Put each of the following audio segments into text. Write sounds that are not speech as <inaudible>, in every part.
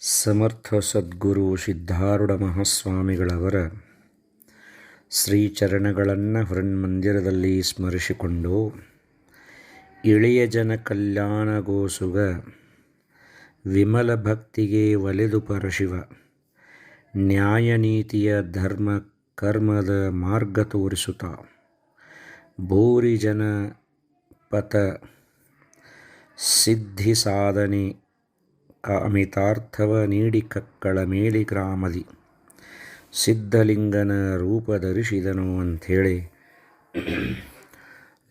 ಸಮರ್ಥ ಸದ್ಗುರು ಸಿದ್ಧಾರೂಢ ಮಹಾಸ್ವಾಮಿಗಳವರ ಶ್ರೀಚರಣಗಳನ್ನು ಹೊರನ್ಮಂದಿರದಲ್ಲಿ ಸ್ಮರಿಸಿಕೊಂಡು ಇಳಿಯ ಜನ ಕಲ್ಯಾಣಗೋಸುಗ ವಿಮಲ ಭಕ್ತಿಗೆ ಒಲೆದು ಪರಶಿವ ನ್ಯಾಯನೀತಿಯ ಧರ್ಮ ಕರ್ಮದ ಮಾರ್ಗ ತೋರಿಸುತ್ತ, ಭೂರಿ ಜನ ಪಥ, ಸಿದ್ಧಿ ಸಾಧನೆ ಕಾಮಿತಾರ್ಥವ ನೀಡಿ ಕಕ್ಕಳ ಮೇಲಿ ಗ್ರಾಮದಿ. ಸಿದ್ಧಲಿಂಗನ ರೂಪ ಧರಿಸಿದನು ಅಂಥೇಳಿ.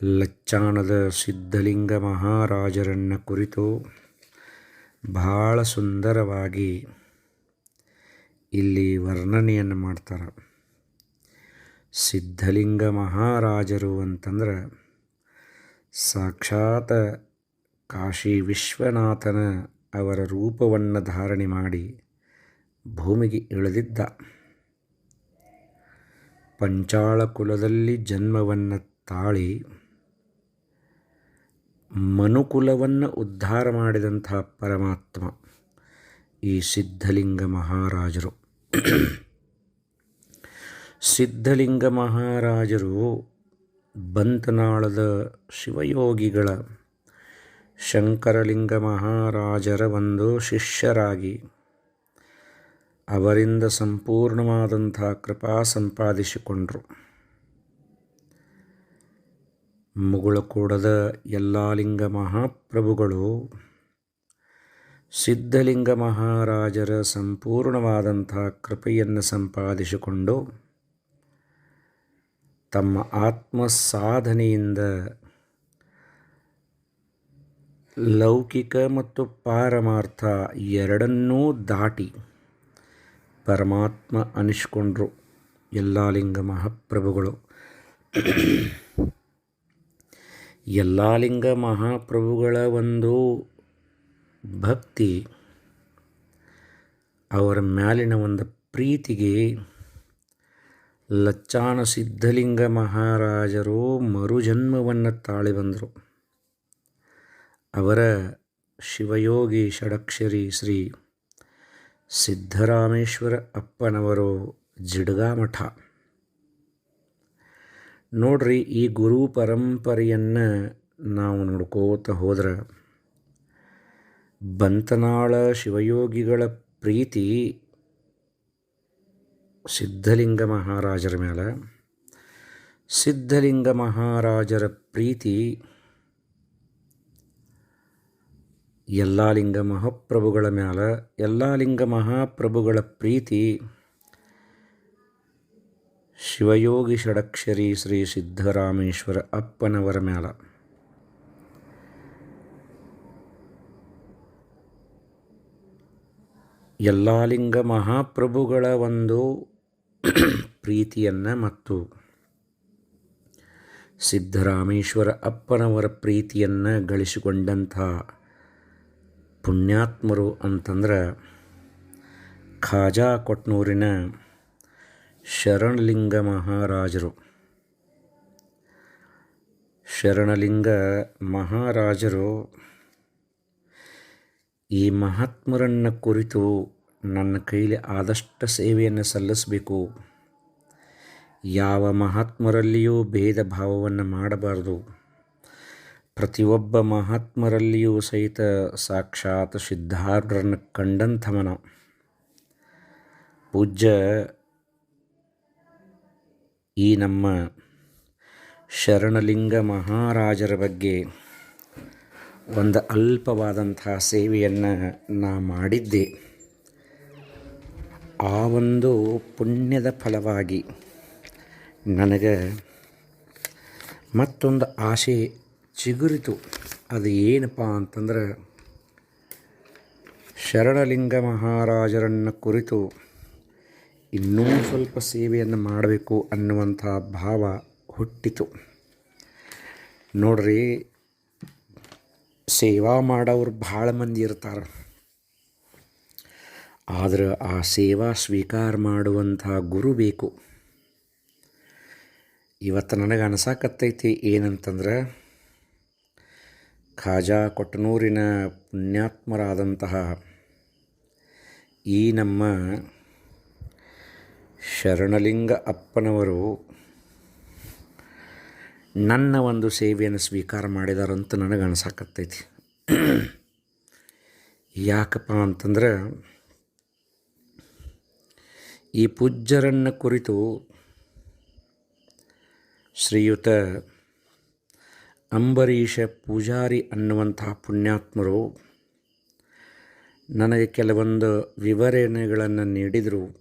ಲಚ್ಚಾಣದ ಸಿದ್ಧಲಿಂಗ ಮಹಾರಾಜರನ್ನ ಕುರಿತು ಬಹಳ ಸುಂದರವಾಗಿ ಇಲ್ಲಿ ವರ್ಣನೆಯನ್ನು ಮಾಡ್ತಾರೆ. ಸಿದ್ಧಲಿಂಗ ಮಹಾರಾಜರು ಅಂತಂದ್ರೆ ಸಾಕ್ಷಾತ್ ಕಾಶಿ ವಿಶ್ವನಾಥನ ಅವರ ರೂಪವನ್ನು ಧಾರಣೆ ಮಾಡಿ ಭೂಮಿಗೆ ಇಳಿದಿದ್ದ. ಪಂಚಾಳ ಕುಲದಲ್ಲಿ ಜನ್ಮವನ್ನು ತಾಳಿ ಮನುಕುಲವನ್ನು ಉದ್ಧಾರ ಮಾಡಿದಂತಹ ಪರಮಾತ್ಮ ಈ ಸಿದ್ಧಲಿಂಗ ಮಹಾರಾಜರು. ಸಿದ್ಧಲಿಂಗ ಮಹಾರಾಜರು ಬಂತನಾಳದ ಶಿವಯೋಗಿಗಳ ಶಂಕರಲಿಂಗ ಮಹಾರಾಜರ ಒಂದು ಶಿಷ್ಯರಾಗಿ ಅವರಿಂದ ಸಂಪೂರ್ಣವಾದಂಥ ಕೃಪಾ ಸಂಪಾದಿಸಿಕೊಂಡರು. ಮುಗುಳಕೂಡದ ಎಲ್ಲ ಲಿಂಗ ಮಹಾಪ್ರಭುಗಳು ಸಿದ್ಧಲಿಂಗ ಮಹಾರಾಜರ ಸಂಪೂರ್ಣವಾದಂಥ ಕೃಪೆಯನ್ನು ಸಂಪಾದಿಸಿಕೊಂಡು ತಮ್ಮ ಆತ್ಮ ಸಾಧನೆಯಿಂದ ಲೌಕಿಕ ಮತ್ತು ಪಾರಮಾರ್ಥ ಎರಡನ್ನೂ ದಾಟಿ ಪರಮಾತ್ಮ ಅನಿಸ್ಕೊಂಡ್ರು ಯಲ್ಲಾಲಿಂಗ ಮಹಾಪ್ರಭುಗಳು. ಯಲ್ಲಾಲಿಂಗ ಮಹಾಪ್ರಭುಗಳ ಒಂದು ಭಕ್ತಿ ಅವರ ಮ್ಯಾಲಿನ ಒಂದು ಪ್ರೀತಿಗೆ ಲಚ್ಚಾನ ಸಿದ್ಧಲಿಂಗ ಮಹಾರಾಜರು ಮರುಜನ್ಮವನ್ನು ತಾಳಿ ಬಂದರು. ಅವರ ಶಿವಯೋಗಿ ಷಡಕ್ಷರಿ ಶ್ರೀ ಸಿದ್ಧರಾಮೇಶ್ವರ ಅಪ್ಪನವರು ಜಿಡ್ಗಾಮಠ. ನೋಡ್ರಿ ಈ ಗುರು ಪರಂಪರೆಯನ್ನು ನಾವು ನೋಡ್ಕೋತ ಹೋದ್ರೆ ಬಂತನಾಳ ಶಿವಯೋಗಿಗಳ ಪ್ರೀತಿ ಸಿದ್ಧಲಿಂಗ ಮಹಾರಾಜರ ಮೇಲೆ ಸಿದ್ಧಲಿಂಗ ಮಹಾರಾಜರ ಪ್ರೀತಿ ಯಲ್ಲಾಲಿಂಗ ಮಹಾಪ್ರಭುಗಳ ಮ್ಯಾಲ, ಎಲ್ಲ ಲಿಂಗ ಮಹಾಪ್ರಭುಗಳ ಪ್ರೀತಿ. ಶಿವಯೋಗಿ ಷಡಕ್ಷರಿ ಶ್ರೀ ಸಿದ್ಧರಾಮೇಶ್ವರ ಅಪ್ಪನವರ ಮ್ಯಾಲ. ಯಲ್ಲಾಲಿಂಗ ಮಹಾಪ್ರಭುಗಳ ಒಂದು <clears throat> ಪ್ರೀತಿಯನ್ನು ಮತ್ತು ಸಿದ್ಧರಾಮೇಶ್ವರ ಅಪ್ಪನವರ ಪ್ರೀತಿಯನ್ನು ಗಳಿಸಿಕೊಂಡಂಥ ಪುಣ್ಯಾತ್ಮರು ಅಂತಂದ್ರೆ ಖಾಜಾ ಕೊಟ್ನೂರಿನ ಶರಣಲಿಂಗ ಮಹಾರಾಜರು. ಶರಣಲಿಂಗ ಮಹಾರಾಜರು ಈ ಮಹಾತ್ಮರನ್ನು ಕುರಿತು ನನ್ನ ಕೈಲಿ ಆದಷ್ಟು ಸೇವೆಯನ್ನು ಸಲ್ಲಿಸಬೇಕು. ಯಾವ ಮಹಾತ್ಮರಲ್ಲಿಯೂ ಭೇದ ಭಾವವನ್ನು ಮಾಡಬಾರದು. ಪ್ರತಿಯೊಬ್ಬ ಮಹಾತ್ಮರಲ್ಲಿಯೂ ಸಹಿತ ಸಾಕ್ಷಾತ್ ಸಿದ್ಧಾರ್ಡರನ್ನು ಕಂಡಂಥ ಮನ ಪೂಜ್ಯ ಈ ನಮ್ಮ ಶರಣಲಿಂಗ ಮಹಾರಾಜರ ಬಗ್ಗೆ ಒಂದು ಅಲ್ಪವಾದಂತಹ ಸೇವೆಯನ್ನು ನಾ ಮಾಡಿದ್ದೆ. ಆ ಒಂದು ಪುಣ್ಯದ ಫಲವಾಗಿ ನನಗೆ ಮತ್ತೊಂದು ಆಸೆ ಚಿಗುರಿತು. ಅದು ಏನಪ್ಪ ಅಂತಂದ್ರೆ, ಶರಣಲಿಂಗ ಮಹಾರಾಜರನ್ನು ಕುರಿತು ಇನ್ನೂ ಸ್ವಲ್ಪ ಸೇವೆಯನ್ನು ಮಾಡಬೇಕು ಅನ್ನುವಂಥ ಭಾವ ಹುಟ್ಟಿತು. ನೋಡ್ರಿ, ಸೇವಾ ಮಾಡೋರು ಭಾಳ ಮಂದಿ ಇರ್ತಾರೆ. ಆದರೆ ಆ ಸೇವಾ ಸ್ವೀಕಾರ ಮಾಡುವಂಥ ಗುರು ಬೇಕು. ಇವತ್ತು ನನಗೆ ಅನಿಸಕತ್ತೈತಿ ಏನಂತಂದ್ರೆ ಖಾಜಾ ಕೊಟ್ಟನೂರಿನ ಪುಣ್ಯಾತ್ಮರಾದಂತಹ ಈ ನಮ್ಮ ಶರಣಲಿಂಗ ಅಪ್ಪನವರು ನನ್ನ ಒಂದು ಸೇವೆಯನ್ನು ಸ್ವೀಕಾರ ಮಾಡಿದಾರಂತ ನನಗೆ ಅನ್ಸಾಕತ್ತೈತಿ. ಯಾಕಪ್ಪ ಅಂತಂದ್ರೆ ಈ ಪೂಜ್ಯರನ್ನು ಕುರಿತು ಶ್ರೀಯುತ ಅಂಬರೀಷ ಪೂಜಾರಿ ಅನ್ನುವಂತಹ ಪುಣ್ಯಾತ್ಮರು ನನಗೆ ಕೆಲವೊಂದು ವಿವರಣೆಗಳನ್ನು ನೀಡಿದರು.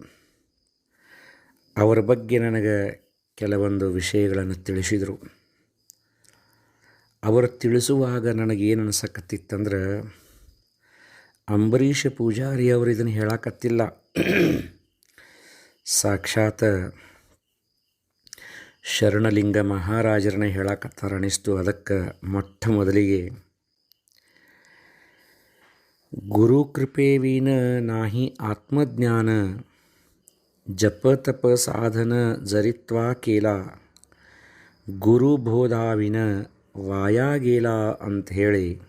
ಅವರ ಬಗ್ಗೆ ನನಗೆ ಕೆಲವೊಂದು ವಿಷಯಗಳನ್ನು ತಿಳಿಸಿದರು. ಅವರು ತಿಳಿಸುವಾಗ ನನಗೇನು ಅನಿಸಕತ್ತಿತ್ತಂದ್ರೆ, ಅಂಬರೀಷ ಪೂಜಾರಿ ಅವರು ಇದನ್ನು ಹೇಳಕತ್ತಿಲ್ಲ. ಸಾಕ್ಷಾತ್ ಶರಣಲಿಂಗ ಮಹಾರಾಜರನ್ನ ಹೇಳಕತ್ತಾರ ಅನಿಸ್ತು ಅದಕ್ಕೆ ಮೊಟ್ಟ ಮೊದಲಿಗೆ, ಗುರು ಕೃಪೇವೀನ ನಾಹಿ ಆತ್ಮಜ್ಞಾನ, ಜಪ ತಪ ಸಾಧನ ಜರಿತ್ವಾ ಕೇಲ, ಗುರು ಬೋಧಾವಿನ ವಾಯಾಗೇಲ ಅಂಥೇಳಿ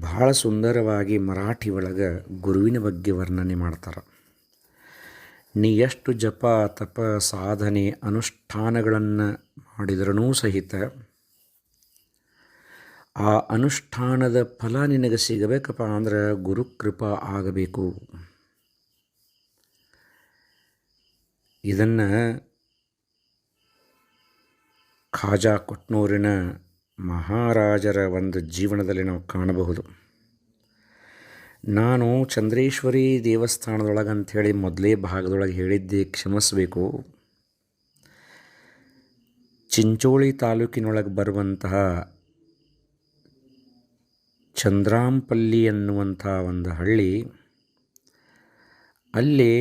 ಭಾಳ ಸುಂದರವಾಗಿ ಮರಾಠಿ ಒಳಗೆ ಗುರುವಿನ ಬಗ್ಗೆ ವರ್ಣನೆ ಮಾಡ್ತಾರೆ. ನೀ ಎಷ್ಟು ಜಪ ತಪ ಸಾಧನೆ ಅನುಷ್ಠಾನಗಳನ್ನು ಮಾಡಿದ್ರೂ ಸಹಿತ ಆ ಅನುಷ್ಠಾನದ ಫಲ ನಿನಗೆ ಸಿಗಬೇಕಪ್ಪ ಅಂದ್ರೆ ಗುರುಕೃಪಾ ಆಗಬೇಕು. ಇದನ್ನು ಖಾಜಾ ಕೊಟ್ನೂರಿನ ಮಹಾರಾಜರ ಒಂದು ಜೀವನದಲ್ಲಿ ನಾವು ಕಾಣಬಹುದು. ನಾನು ಚಂದ್ರೇಶ್ವರಿ ದೇವಸ್ಥಾನದೊಳಗೆ ಅಂಥೇಳಿ ಮೊದಲೇ ಭಾಗದೊಳಗೆ ಹೇಳಿದ್ದೆ ಕ್ಷಮಿಸಬೇಕು. ಚಿಂಚೋಳಿ ತಾಲೂಕಿನೊಳಗೆ ಬರುವಂತಹ ಚಂದ್ರಾಂಪಲ್ಲಿ ಅನ್ನುವಂಥ ಒಂದು ಹಳ್ಳಿ, ಅಲ್ಲಿ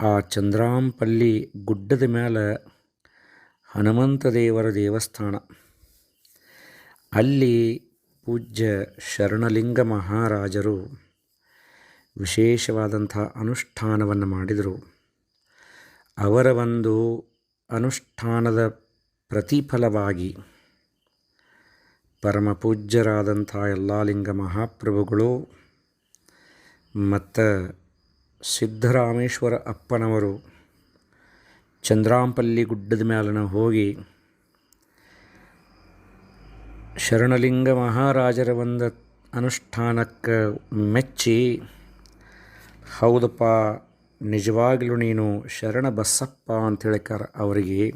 ಆ ಚಂದ್ರಾಂಪಲ್ಲಿ ಗುಡ್ಡದ ಮೇಲೆ ಹನುಮಂತ ದೇವರ ದೇವಸ್ಥಾನ. ಅಲ್ಲಿ ಪೂಜ್ಯ ಶರಣಲಿಂಗ ಮಹಾರಾಜರು ವಿಶೇಷವಾದಂಥ ಅನುಷ್ಠಾನವನ್ನು ಮಾಡಿದರು. ಅವರ ಒಂದು ಅನುಷ್ಠಾನದ ಪ್ರತಿಫಲವಾಗಿ ಪರಮಪೂಜ್ಯರಾದಂಥ ಎಲ್ಲ ಲಿಂಗ ಮಹಾಪ್ರಭುಗಳು ಮತ್ತು ಸಿದ್ದರಾಮೇಶ್ವರ ಅಪ್ಪನವರು ಚಂದ್ರಾಂಪಲ್ಲಿ ಗುಡ್ಡದ ಮ್ಯಾಲನ ಹೋಗಿ ಶರಣಲಿಂಗ ಮಹಾರಾಜರ ಒಂದು ಅನುಷ್ಠಾನಕ್ಕೆ ಮೆಚ್ಚಿ, ಹೌದಪ್ಪ, ನಿಜವಾಗಲೂ ನೀನು ಶರಣ ಬಸ್ಸಪ್ಪ ಅಂತ ಹೇಳಿಕಾರ ಅವರಿಗೆ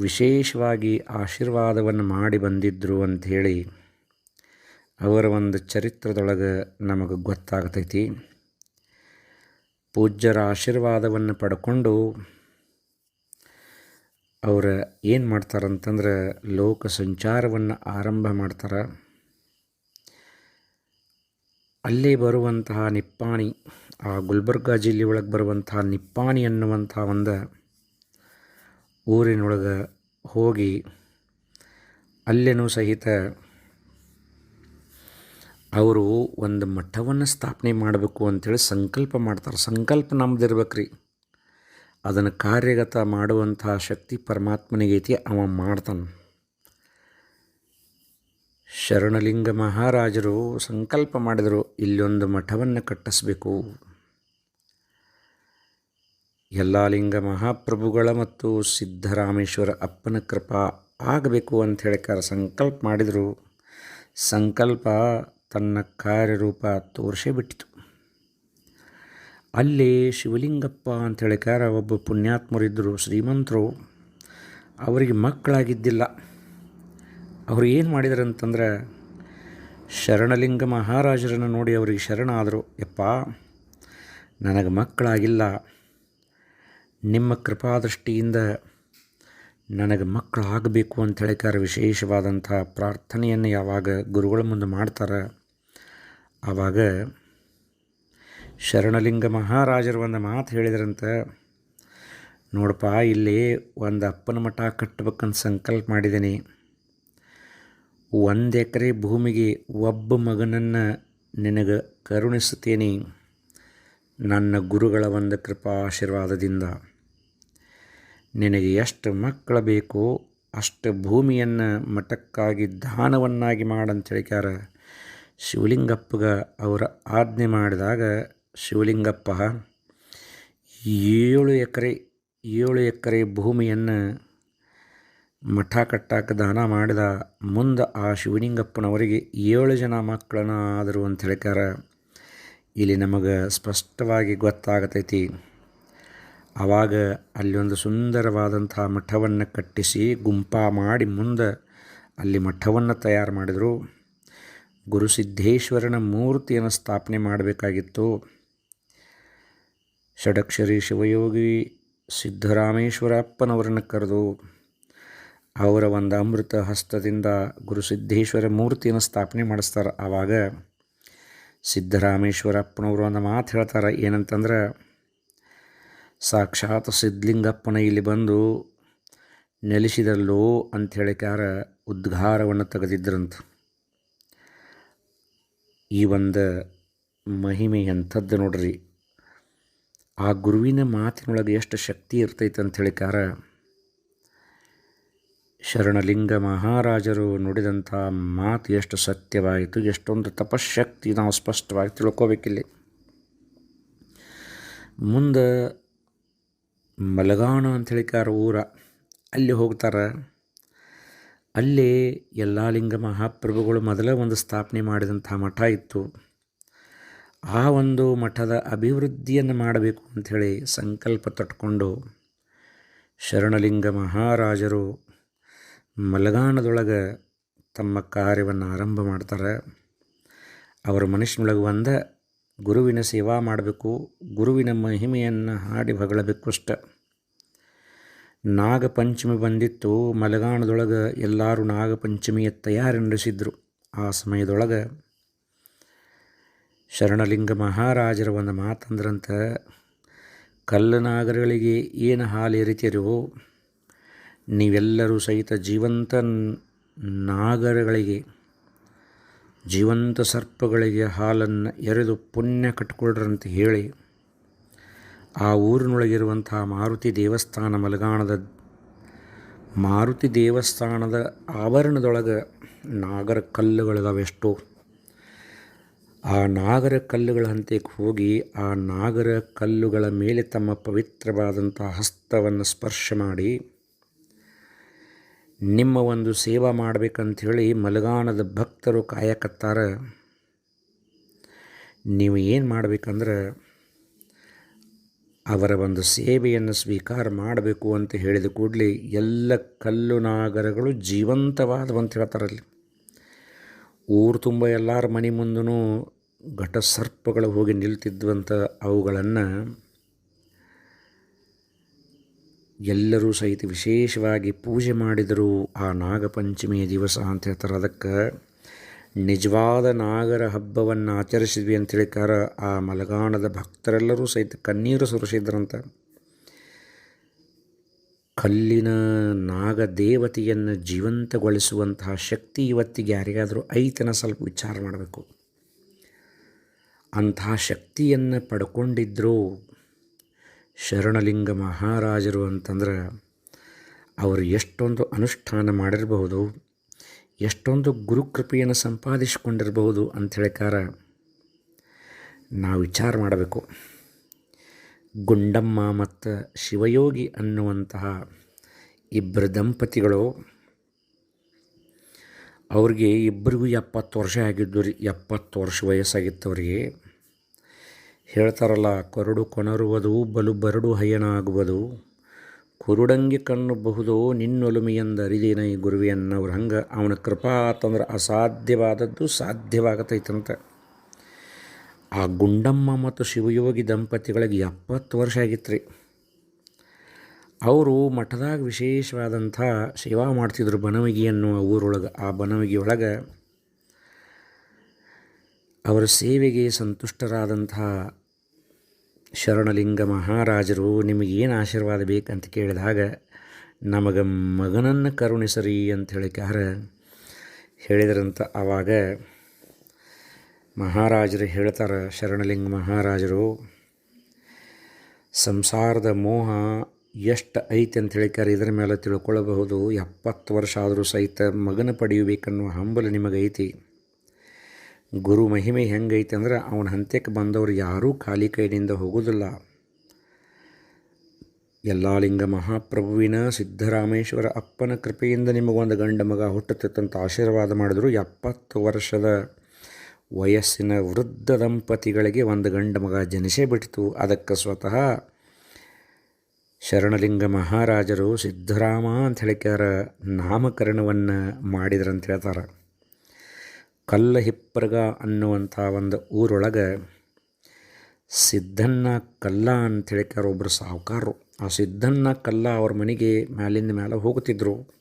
ವಿಶೇಷವಾಗಿ ಆಶೀರ್ವಾದವನ್ನು ಮಾಡಿ ಬಂದಿದ್ದರು ಅಂಥೇಳಿ ಅವರ ಒಂದು ಚರಿತ್ರದೊಳಗೆ ನಮಗೆ ಗೊತ್ತಾಗ್ತೈತಿ. ಪೂಜ್ಯರ ಆಶೀರ್ವಾದವನ್ನು ಪಡ್ಕೊಂಡು ಅವರು ಏನು ಮಾಡ್ತಾರಂತಂದ್ರೆ ಲೋಕ ಸಂಚಾರವನ್ನು ಆರಂಭ ಮಾಡ್ತಾರೆ. ಅಲ್ಲಿ ಬರುವಂತಹ ನಿಪ್ಪಾಣಿ, ಆ ಗುಲ್ಬರ್ಗ ಜಿಲ್ಲೆ ಒಳಗೆ ಬರುವಂತಹ ನಿಪ್ಪಾಣಿ ಅನ್ನುವಂಥ ಒಂದು ಊರಿನೊಳಗೆ ಹೋಗಿ ಅಲ್ಲೇನೂ ಸಹಿತ ಅವರು ಒಂದು ಮಠವನ್ನು ಸ್ಥಾಪನೆ ಮಾಡಬೇಕು ಅಂತೇಳಿ ಸಂಕಲ್ಪ ಮಾಡ್ತಾರೆ. ಸಂಕಲ್ಪ ನಮ್ದಿರ್ಬೇಕು ರೀ ಅದನ್ನು ಕಾರ್ಯಗತ ಮಾಡುವಂತಹ ಶಕ್ತಿ ಪರಮಾತ್ಮನಿಗೈತಿ, ಅವ ಮಾಡ್ತಾನೆ. ಶರಣಲಿಂಗ ಮಹಾರಾಜರು ಸಂಕಲ್ಪ ಮಾಡಿದರು, ಇಲ್ಲೊಂದು ಮಠವನ್ನು ಕಟ್ಟಿಸ್ಬೇಕು. ಎಲ್ಲ ಲಿಂಗ ಮಹಾಪ್ರಭುಗಳ ಮತ್ತು ಸಿದ್ದರಾಮೇಶ್ವರ ಅಪ್ಪನ ಕೃಪಾ ಆಗಬೇಕು ಅಂತ ಹೇಳಿಕಾರ ಸಂಕಲ್ಪ ಮಾಡಿದರು. ಸಂಕಲ್ಪ ತನ್ನ ಕಾರ್ಯರೂಪ ತೋರಿಸೇ ಬಿಟ್ಟಿತು. ಅಲ್ಲಿ ಶಿವಲಿಂಗಪ್ಪ ಅಂತ ಹೇಳಿಕಾರ ಒಬ್ಬ ಪುಣ್ಯಾತ್ಮರಿದ್ದರು ಶ್ರೀಮಂತರು, ಅವರಿಗೆ ಮಕ್ಕಳಾಗಿದ್ದಿಲ್ಲ. ಅವರು ಏನು ಮಾಡಿದ್ರು ಅಂತಂದ್ರೆ ಶರಣಲಿಂಗ ಮಹಾರಾಜರನ್ನು ನೋಡಿ ಅವರಿಗೆ ಶರಣಾದರು. ಯಪ್ಪ, ನನಗೆ ಮಕ್ಕಳಾಗಿಲ್ಲ. ನಿಮ್ಮ ಕೃಪಾದೃಷ್ಟಿಯಿಂದ ನನಗೆ ಮಕ್ಕಳಾಗಬೇಕು ಅಂತ ಹೇಳಿಕಾರ ವಿಶೇಷವಾದಂಥ ಪ್ರಾರ್ಥನೆಯನ್ನು ಯಾವಾಗ ಗುರುಗಳ ಮುಂದೆ ಮಾಡ್ತಾರೆ, ಆವಾಗ ಶರಣಲಿಂಗ ಮಹಾರಾಜರು ಒಂದು ಮಾತು ಹೇಳಿದ್ರಂತೆ. ನೋಡಪ್ಪ, ಇಲ್ಲಿ ಒಂದು ಅಪ್ಪನ ಮಠ ಕಟ್ಟಬೇಕಂತ ಸಂಕಲ್ಪ ಮಾಡಿದ್ದೀನಿ ಒಂದು ಎಕರೆ ಭೂಮಿಗೆ ಒಬ್ಬ ಮಗನನ್ನು ನಿನಗೆ ಕರುಣಿಸುತ್ತೇನೆ. ನನ್ನ ಗುರುಗಳ ಒಂದು ಕೃಪಾ ಆಶೀರ್ವಾದದಿಂದ ನಿನಗೆ ಎಷ್ಟು ಮಕ್ಕಳು ಬೇಕೋ ಅಷ್ಟು ಭೂಮಿಯನ್ನು ಮಠಕ್ಕಾಗಿ ದಾನವನ್ನಾಗಿ ಮಾಡಂತ ಹೇಳಿಕ್ಯಾರ. ಶಿವಲಿಂಗಪ್ಪಗ ಅವರ ಆಜ್ಞೆ ಮಾಡಿದಾಗ ಶಿವಲಿಂಗಪ್ಪ ಏಳು ಎಕರೆ ಏಳು ಎಕರೆ ಭೂಮಿಯನ್ನು ಮಠ ಕಟ್ಟಾಕ ದಾನ ಮಾಡಿದ ಮುಂದೆ ಆ ಶಿವಲಿಂಗಪ್ಪನವರಿಗೆ ಏಳು ಜನ ಮಕ್ಕಳನ್ನ ಆದರು ಅಂತ ಹೇಳ್ಕಾರ ಇಲ್ಲಿ ನಮಗೆ ಸ್ಪಷ್ಟವಾಗಿ ಗೊತ್ತಾಗತೈತಿ. ಆವಾಗ ಅಲ್ಲಿ ಒಂದು ಸುಂದರವಾದಂಥ ಮಠವನ್ನು ಕಟ್ಟಿಸಿ ಗುಂಪ ಮಾಡಿ ಮುಂದೆ ಅಲ್ಲಿ ಮಠವನ್ನು ತಯಾರು ಮಾಡಿದರು. ಗುರುಸಿದ್ದೇಶ್ವರನ ಮೂರ್ತಿಯನ್ನು ಸ್ಥಾಪನೆ ಮಾಡಬೇಕಾಗಿತ್ತು. ಷಡಕ್ಷರಿ ಶಿವಯೋಗಿ ಸಿದ್ಧರಾಮೇಶ್ವರಪ್ಪನವರನ್ನು ಕರೆದು ಅವರ ಒಂದು ಅಮೃತ ಹಸ್ತದಿಂದ ಗುರುಸಿದ್ಧೇಶ್ವರ ಮೂರ್ತಿಯನ್ನು ಸ್ಥಾಪನೆ ಮಾಡಿಸ್ತಾರೆ. ಆವಾಗ ಸಿದ್ಧರಾಮೇಶ್ವರಪ್ಪನವರು ಒಂದು ಮಾತು ಹೇಳ್ತಾರೆ. ಏನಂತಂದ್ರೆ, ಸಾಕ್ಷಾತ್ ಸಿದ್ಧಲಿಂಗಪ್ಪನ ಇಲ್ಲಿ ಬಂದು ನೆಲೆಸಿದಲ್ಲೋ ಅಂತ ಹೇಳಿಕಾರ ಉದ್ಘಾರವನ್ನು ತೆಗೆದಿದ್ರಂತ. ಈ ಒಂದು ಮಹಿಮೆ ಎಂಥದ್ದು ನೋಡ್ರಿ. ಆ ಗುರುವಿನ ಮಾತಿನೊಳಗೆ ಎಷ್ಟು ಶಕ್ತಿ ಇರ್ತೈತೆ ಅಂತ ಹೇಳಿಕಾರ ಶರಣಲಿಂಗ ಮಹಾರಾಜರು ನುಡಿದಂಥ ಮಾತು ಎಷ್ಟು ಸತ್ಯವಾಯಿತು, ಎಷ್ಟೊಂದು ತಪಶಕ್ತಿ ನಾವು ಸ್ಪಷ್ಟವಾಗಿ ತಿಳ್ಕೋಬೇಕಿಲ್ಲಿ. ಮುಂದೆ ಮಲಗಾಣ ಅಂತ ಹೇಳಿಕಾರ ಊರ, ಅಲ್ಲಿ ಹೋಗ್ತಾರೆ. ಅಲ್ಲಿ ಲಿಂಗ ಮಹಾಪ್ರಭುಗಳು ಮೊದಲೇ ಒಂದು ಸ್ಥಾಪನೆ ಮಾಡಿದಂಥ ಮಠ ಇತ್ತು. ಆ ಒಂದು ಮಠದ ಅಭಿವೃದ್ಧಿಯನ್ನು ಮಾಡಬೇಕು ಅಂಥೇಳಿ ಸಂಕಲ್ಪ ತಟ್ಕೊಂಡು ಶರಣಲಿಂಗ ಮಹಾರಾಜರು ಮಲಗಾಣದೊಳಗೆ ತಮ್ಮ ಕಾರ್ಯವನ್ನು ಆರಂಭ ಮಾಡ್ತಾರೆ. ಅವರ ಮನುಷ್ಯನೊಳಗೆ ಬಂದ ಗುರುವಿನ ಸೇವಾ ಮಾಡಬೇಕು, ಗುರುವಿನ ಮಹಿಮೆಯನ್ನು ಹಾಡಿ ಹೊಗಳಬೇಕು ಅಷ್ಟ. ನಾಗಪಂಚಮಿ ಬಂದಿತ್ತು ಮಲಗಾಣದೊಳಗೆ ಎಲ್ಲರೂ ನಾಗಪಂಚಮಿಯ ತಯಾರಿ ನಡೆಸಿದ್ರು. ಆ ಸಮಯದೊಳಗೆ ಶರಣಲಿಂಗ ಮಹಾರಾಜರ ಒಂದು ಮಾತಂದ್ರಂತ, ಕಲ್ಲು ನಾಗರಗಳಿಗೆ ಏನು ಹಾಲು ಎರಿತೀರೋ, ನೀವೆಲ್ಲರೂ ಸಹಿತ ಜೀವಂತ ನಾಗರಗಳಿಗೆ, ಜೀವಂತ ಸರ್ಪಗಳಿಗೆ ಹಾಲನ್ನು ಎರೆದು ಪುಣ್ಯ ಕಟ್ಕೊಳ್ರಂತ ಹೇಳಿ, ಆ ಊರಿನೊಳಗಿರುವಂಥ ಮಾರುತಿ ದೇವಸ್ಥಾನ ಮಲಗಾಣದ, ಮಾರುತಿ ದೇವಸ್ಥಾನದ ಆವರಣದೊಳಗೆ ನಾಗರ ಕಲ್ಲುಗಳಿದಾವೆಷ್ಟು. ಆ ನಾಗರ ಕಲ್ಲುಗಳ ಹಂತಕ್ಕೆ ಹೋಗಿ ಆ ನಾಗರ ಕಲ್ಲುಗಳ ಮೇಲೆ ತಮ್ಮ ಪವಿತ್ರವಾದಂಥ ಹಸ್ತವನ್ನು ಸ್ಪರ್ಶ ಮಾಡಿ, ನಿಮ್ಮ ಒಂದು ಸೇವಾ ಮಾಡಬೇಕಂಥೇಳಿ ಮಲಗಾನದ ಭಕ್ತರು ಕಾಯಕತ್ತಾರ. ನೀವು ಏನು ಮಾಡಬೇಕಂದ್ರೆ ಅವರ ಒಂದು ಸೇವೆಯನ್ನು ಸ್ವೀಕಾರ ಮಾಡಬೇಕು ಅಂತ ಹೇಳಿದ ಕೂಡಲೇ ಎಲ್ಲ ಕಲ್ಲು ನಾಗರಗಳು ಜೀವಂತವಾದವಂತ ಹೇಳ್ತಾರಲ್ಲಿ. ಊರು ತುಂಬ ಎಲ್ಲರ ಮನೆ ಮುಂದೂ ಘಟಸರ್ಪಗಳು ಹೋಗಿ ನಿಲ್ತಿದ್ವಂಥ ಅವುಗಳನ್ನು ಎಲ್ಲರೂ ಸಹಿತ ವಿಶೇಷವಾಗಿ ಪೂಜೆ ಮಾಡಿದರು. ಆ ನಾಗಪಂಚಮಿಯ ದಿವಸ ಅಂತ ಹೇಳ್ತಾರೆ. ಅದಕ್ಕೆ ನಿಜವಾದ ನಾಗರ ಹಬ್ಬವನ್ನು ಆಚರಿಸಿದ್ವಿ ಅಂತ ಹೇಳಿಕಾರ ಆ ಮಲಗಾಣದ ಭಕ್ತರೆಲ್ಲರೂ ಸಹಿತ ಕಣ್ಣೀರು ಸುರಿಸಿದ್ರಂತ. ಕಲ್ಲಿನ ನಾಗದೇವತೆಯನ್ನು ಜೀವಂತಗೊಳಿಸುವಂತಹ ಶಕ್ತಿ ಇವತ್ತಿಗೆ ಯಾರಿಗಾದರೂ ಐತನ ಸ್ವಲ್ಪ ವಿಚಾರ ಮಾಡಬೇಕು. ಅಂತಹ ಶಕ್ತಿಯನ್ನು ಪಡ್ಕೊಂಡಿದ್ದರು ಶರಣಲಿಂಗ ಮಹಾರಾಜರು ಅಂತಂದ್ರೆ ಅವರು ಎಷ್ಟೊಂದು ಅನುಷ್ಠಾನ ಮಾಡಿರಬಹುದು, ಎಷ್ಟೊಂದು ಗುರುಕೃಪೆಯನ್ನು ಸಂಪಾದಿಸಿಕೊಂಡಿರಬಹುದು ಅಂತ ಹೇಳಿಕಾರ ನಾವು ವಿಚಾರ ಮಾಡಬೇಕು. ಗುಂಡಮ್ಮ ಮತ್ತು ಶಿವಯೋಗಿ ಅನ್ನುವಂತಹ ಇಬ್ಬರು ದಂಪತಿಗಳು, ಅವ್ರಿಗೆ ಇಬ್ಬರಿಗೂ ಎಪ್ಪತ್ತು ವರ್ಷ ಆಗಿದ್ದು ರೀ, ಎಪ್ಪತ್ತು ವರ್ಷ ವಯಸ್ಸಾಗಿತ್ತು ಅವರಿಗೆ ಹೇಳ್ತಾರಲ್ಲ, ಕೊರಡು ಕೊನರುವುದು, ಬಲು ಬರಡು ಹಯನಾಗುವುದು. ಕುರುಡಂಗಿ ಕಣ್ಣುಬಹುದು ನಿನ್ನೊಲುಮೆಯಿಂದ ಅರಿದಿನೈ ಗುರುವಿ ಗುರುವಿಯನ್ನವ್ರು ಹಂಗೆ ಅವನ ಕೃಪಾ ಅಂತಂದ್ರೆ ಅಸಾಧ್ಯವಾದದ್ದು ಸಾಧ್ಯವಾಗತೈತಂತ. ಆ ಗುಂಡಮ್ಮ ಮತ್ತು ಶಿವಯೋಗಿ ದಂಪತಿಗಳಿಗೆ ಎಪ್ಪತ್ತು ವರ್ಷ ಆಗಿತ್ತು ರೀ ಅವರು ಮಠದಾಗ ವಿಶೇಷವಾದಂಥ ಸೇವಾ ಮಾಡ್ತಿದ್ರು ಬನವಗಿ ಅನ್ನುವ ಊರೊಳಗೆ. ಆ ಬನವಗಿ ಒಳಗೆ ಅವರ ಸೇವೆಗೆ ಸಂತುಷ್ಟರಾದಂಥ ಶರಣಲಿಂಗ ಮಹಾರಾಜರು ನಿಮಗೇನು ಆಶೀರ್ವಾದ ಬೇಕಂತ ಕೇಳಿದಾಗ, ನಮಗೆ ಮಗನನ್ನು ಕರುಣಿಸರಿ ಅಂತ ಹೇಳಿಕಾರ ಹೇಳಿದ್ರಂತ ಆವಾಗ ಮಹಾರಾಜರು ಹೇಳ್ತಾರೆ, ಶರಣಲಿಂಗ ಮಹಾರಾಜರು, ಸಂಸಾರದ ಮೋಹ ಎಷ್ಟು ಐತೆ ಅಂತ ಹೇಳಿಕಾರೆ ಇದರ ಮೇಲೆ ತಿಳ್ಕೊಳ್ಳಬಹುದು ಎಪ್ಪತ್ತು ವರ್ಷ ಆದರೂ ಸಹಿತ ಮಗನ ಪಡೆಯಬೇಕನ್ನುವ ಹಂಬಲ ನಿಮಗೈತಿ ಗುರು ಮಹಿಮೆ ಹೆಂಗೈತೆ ಅಂದ್ರೆ, ಅವನ ಹಂತ್ಯಕ್ಕೆ ಬಂದವರು ಯಾರೂ ಖಾಲಿ ಕೈನಿಂದ ಹೋಗೋದಿಲ್ಲ. ಲಿಂಗ ಮಹಾಪ್ರಭುವಿನ ಸಿದ್ದರಾಮೇಶ್ವರ ಅಪ್ಪನ ಕೃಪೆಯಿಂದ ನಿಮಗೊಂದು ಗಂಡ ಮಗ ಹುಟ್ಟುತ್ತಿತ್ತಂತ ಆಶೀರ್ವಾದ ಮಾಡಿದ್ರು, ಎಪ್ಪತ್ತು ವರ್ಷದ ವಯಸ್ಸಿನ ವೃದ್ಧ ದಂಪತಿಗಳಿಗೆ ಒಂದು ಗಂಡ ಮಗ ಜನಿಸೇ ಬಿಟ್ಟಿತು. ಅದಕ್ಕೆ ಸ್ವತಃ ಶರಣಲಿಂಗ ಮಹಾರಾಜರು ಸಿದ್ಧರಾಮ ಅಂತ ಹೇಳಿಕ್ಯಾರ, ನಾಮಕರಣವನ್ನು ಮಾಡಿದ್ರಂತ ಹೇಳ್ತಾರೆ. ಕಲ್ಲ ಹಿಪ್ಪರ್ಗ ಅನ್ನುವಂಥ ಒಂದು ಊರೊಳಗೆ ಸಿದ್ಧನ್ನ ಕಲ್ಲ ಅಂತ ಹೇಳಿಕ್ಯಾರ ಒಬ್ಬರು ಸಾಹುಕಾರರು ಆ ಸಿದ್ಧನ್ನ ಕಲ್ಲ ಅವ್ರ ಮನೆಗೆ ಮ್ಯಾಲಿಂದ ಮೇಲೆ ಹೋಗುತ್ತಿದ್ದರು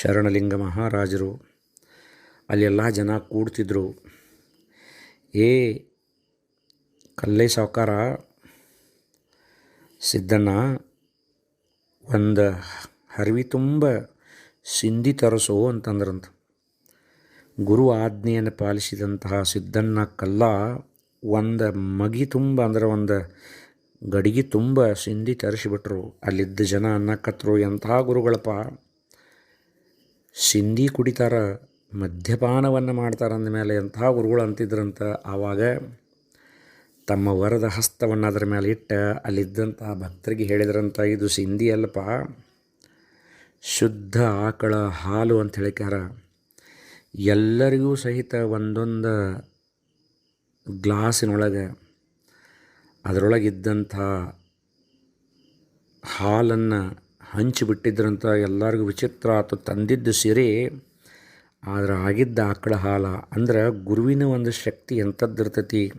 ಶರಣಲಿಂಗ ಮಹಾರಾಜರು ಅಲ್ಲೆಲ್ಲ ಜನ ಕೂಡ್ತಿದ್ರು. ಏ, ಕಲ್ಲೈ ಸಾವುಕಾರ, ಸಿದ್ದಣ್ಣ, ಒಂದು ಹರಿವಿ ತುಂಬ ಸಿಂಧಿ ತರಿಸೋ ಅಂತಂದ್ರಂತ. ಗುರು ಆಜ್ಞೆಯನ್ನು ಪಾಲಿಸಿದಂತಹ ಸಿದ್ದಣ್ಣ ಕಲ್ಲ ಒಂದು ಮಗಿ ತುಂಬ ಅಂದ್ರೆ ಒಂದು ಗಡಿಗೆ ತುಂಬ ಸಿಂಧಿ ತರಿಸಿಬಿಟ್ರು ಅಲ್ಲಿದ್ದ ಜನ ಅನ್ನಕತ್ರು ಎಂತಹ ಗುರುಗಳಪ್ಪ. ಸಿಂಧಿ ಕುಡಿತಾರ ಮದ್ಯಪಾನವನ್ನು ಮಾಡ್ತಾರೆ ಅಂದಮೇಲೆ ಎಂಥ ಗುರುಗಳು ಅಂತಿದ್ರಂತ ಆವಾಗ ತಮ್ಮ ವರದ ಹಸ್ತವನ್ನು ಅದರ ಮೇಲೆ ಇಟ್ಟ ಅಲ್ಲಿದ್ದಂಥ ಭಕ್ತರಿಗೆ ಹೇಳಿದ್ರಂತ, ಇದು ಸಿಂಧಿ ಅಲ್ಲಪ್ಪ, ಶುದ್ಧ ಆಕಳ ಹಾಲು ಅಂತ ಹೇಳಿಕಾರ ಎಲ್ಲರಿಗೂ ಸಹಿತ ಒಂದೊಂದು ಗ್ಲಾಸಿನೊಳಗೆ ಅದರೊಳಗಿದ್ದಂಥ ಹಾಲನ್ನು ಹಂಚಿಬಿಟ್ಟಿದ್ರಂತ ಎಲ್ಲರಿಗೂ ವಿಚಿತ್ರ ಆತು. ತಂದಿದ್ದು ಸಿರಿ ಆದ್ರೆ ಆಗಿದ್ದ ಆಕಳ ಹಾಲ ಅಂದ್ರೆ ಗುರುವಿನ ಒಂದು ಶಕ್ತಿ ಎಂಥದ್ದಿರ್ತೈತಿ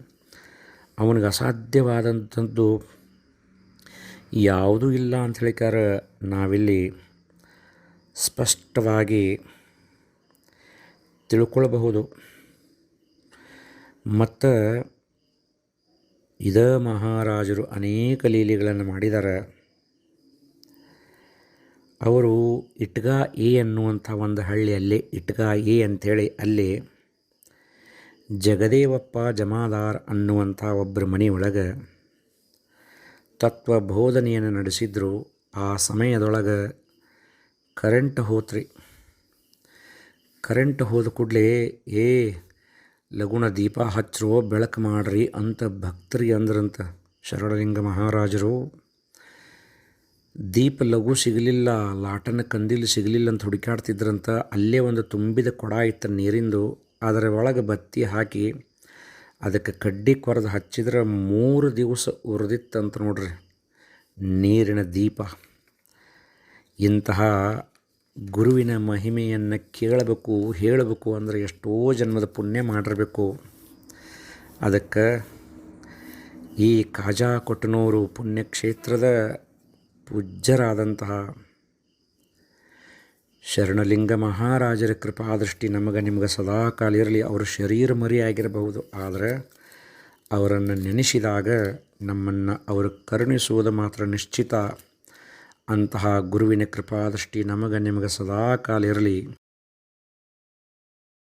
ಅವನಿಗೆ ಅಸಾಧ್ಯವಾದಂಥದ್ದು ಯಾವುದೂ ಇಲ್ಲ ಅಂತ ಹೇಳಿಕಾರ ನಾವಿಲ್ಲಿ ಸ್ಪಷ್ಟವಾಗಿ ತಿಳ್ಕೊಳ್ಬಹುದು. ಮತ್ತು ಇದ ಮಹಾರಾಜರು ಅನೇಕ ಲೀಲೆಗಳನ್ನು ಮಾಡಿದ್ದಾರೆ ಅವರು ಇಟ್ಗಾ ಎ ಅನ್ನುವಂಥ ಒಂದು ಹಳ್ಳಿಯಲ್ಲಿ, ಇಟ್ಗಾ ಎ ಅಂಥೇಳಿ ಅಲ್ಲಿ ಜಗದೇವಪ್ಪ ಜಮಾದಾರ್ ಅನ್ನುವಂಥ ಒಬ್ಬರ ಮನೆಯೊಳಗೆ ತತ್ವ ಬೋಧನೆಯನ್ನು ನಡೆಸಿದ್ರು. ಆ ಸಮಯದೊಳಗೆ ಕರೆಂಟ್ ಹೋತ್ರಿ. ಕರೆಂಟ್ ಹೋದ ಕೂಡಲೇ ಏ ಲಗುಣ ದೀಪ ಹಚ್ಚರೋ ಬೆಳಕು ಮಾಡ್ರಿ ಅಂತ ಭಕ್ತರಿಗೆ ಅಂದ್ರಂತ ಶರಣಲಿಂಗ ಮಹಾರಾಜರು. ದೀಪ ಲಘು ಸಿಗಲಿಲ್ಲ, ಲಾಟನ ಕಂದಿಲ್ ಸಿಗಲಿಲ್ಲ ಅಂತ ಹುಡುಕಾಡ್ತಿದ್ರಂತ ಅಲ್ಲೇ ಒಂದು ತುಂಬಿದ ಕೊಡ ಇತ್ತು ನೀರಿಂದು ಅದರ ಒಳಗೆ ಬತ್ತಿ ಹಾಕಿ ಅದಕ್ಕೆ ಕಡ್ಡಿ ಕೊರೆದು ಹಚ್ಚಿದ್ರೆ ಮೂರು ದಿವಸ ಉರಿದಿತ್ತಂತ ನೋಡ್ರಿ ನೀರಿನ ದೀಪ. ಇಂತಹ ಗುರುವಿನ ಮಹಿಮೆಯನ್ನು ಕೇಳಬೇಕು, ಹೇಳಬೇಕು ಅಂದರೆ ಎಷ್ಟೋ ಜನ್ಮದ ಪುಣ್ಯ ಮಾಡಿರಬೇಕು. ಅದಕ್ಕೆ ಈ ಕಾಜಾ ಕೊಟ್ಟನೂರು ಪುಣ್ಯಕ್ಷೇತ್ರದ ಪೂಜ್ಯರಾದಂತಹ ಶರಣಲಿಂಗ ಮಹಾರಾಜರ ಕೃಪಾದೃಷ್ಟಿ ನಮಗೆ ನಿಮಗೆ ಸದಾ ಕಾಲ ಇರಲಿ. ಅವರ ಶರೀರ ಮರಿಯಾಗಿರಬಹುದು. ಆದರೆ ಅವರನ್ನು ನೆನೆಸಿದಾಗ ನಮ್ಮನ್ನು ಅವರು ಕರುಣಿಸುವುದು ಮಾತ್ರ ನಿಶ್ಚಿತ. ಅಂತಹ ಗುರುವಿನ ಕೃಪಾದೃಷ್ಟಿ ನಮಗೆ ನಿಮಗೆ ಸದಾ ಕಾಲ ಇರಲಿ.